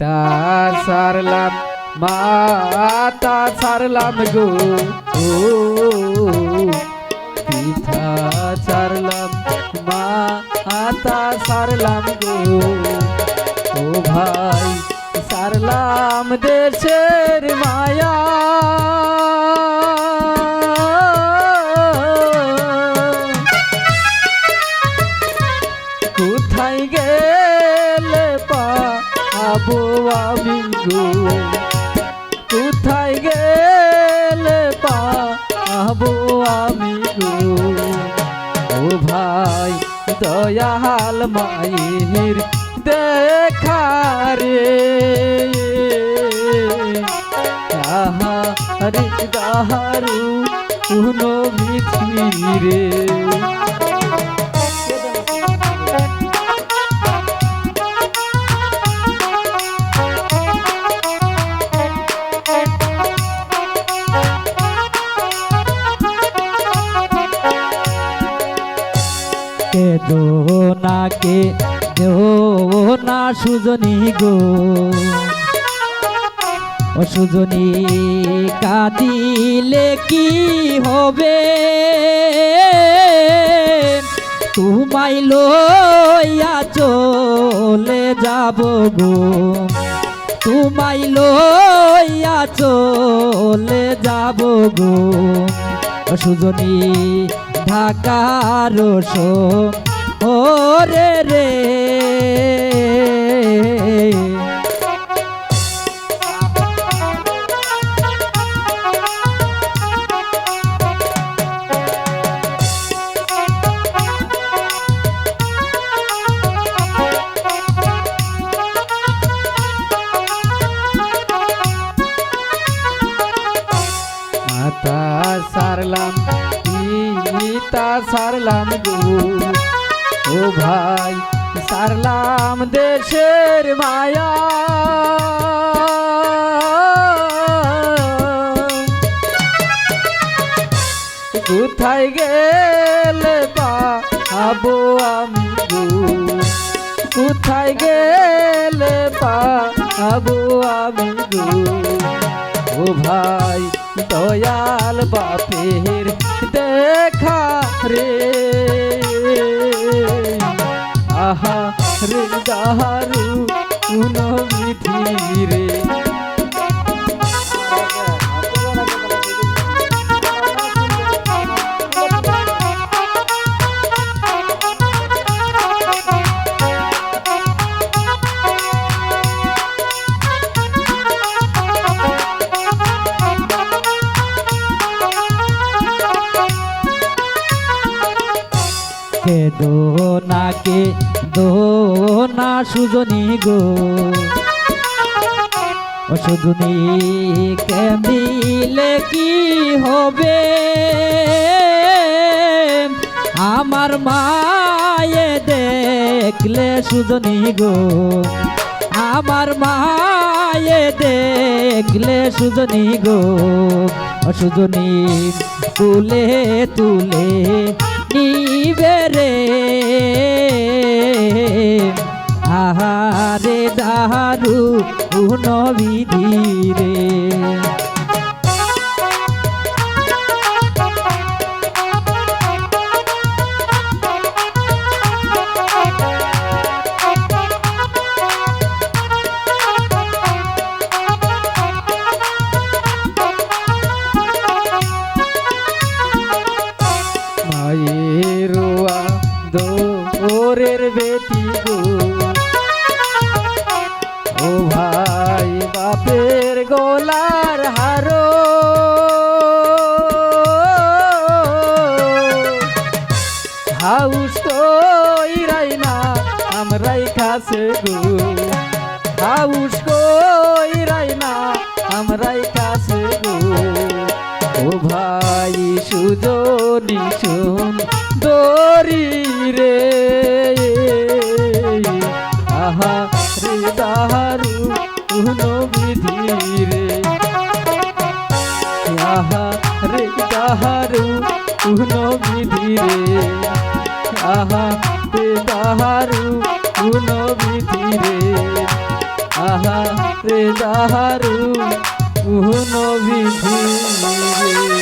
পিতা সারলাম মাতা সারলাম গো। পিতা সারলাম মাতা সারলাম গো। ও ভাই সারলাম দেশের মায়া। পাবো আমি গো। কোথায় গেলে পাবো আমি গো? ও ভাই, দয়াল মায়ের দেখা রে। আহা রে দাহারু উনো রে। কে দো না সুজনী গো। ও সুজনী, কাঁদিলে কি হবে? তোমায় লইয়া চলে যাব গো। তোমায় লইয়া চলে যাব গো। ও সুজনী, ঢাকার ও রে রে। মাতা সারলাম পিতা সারলাম গো। ও ভাই, সারলাম দেশের মায়া। কোথায় গেলে পাবো আমি কোথায় গেলে পাবো আমি ও ভাই, দয়াল বাপের দেখা রে। আহা রে দাহারু উনবিধি রে কে দো না কে দো না সুজনী গো সুজনী কেন্দিলে কি হবে? আমার মায়ে দেখলে সুজনী গো। আমার মায়ে দেখলে সুজনী গো। সুজনী, তুলে তুলে নিবে রে। আহারে দারু নবিধি রে দোরের বেটি গো। ও ভাই, বাপের গোলার হারো। হাউস তো ইরাই না, আমরাই কাছে গো। হাউস কই রাই না, আমরাই কাছে গো। ও ভাই, সুজনি শুন দরি আহা রে দাহারু উনো বিধি রে। আহা রে দাহারু উনো বিধি রে আহা রে দাহারু উহনো বিধি রে।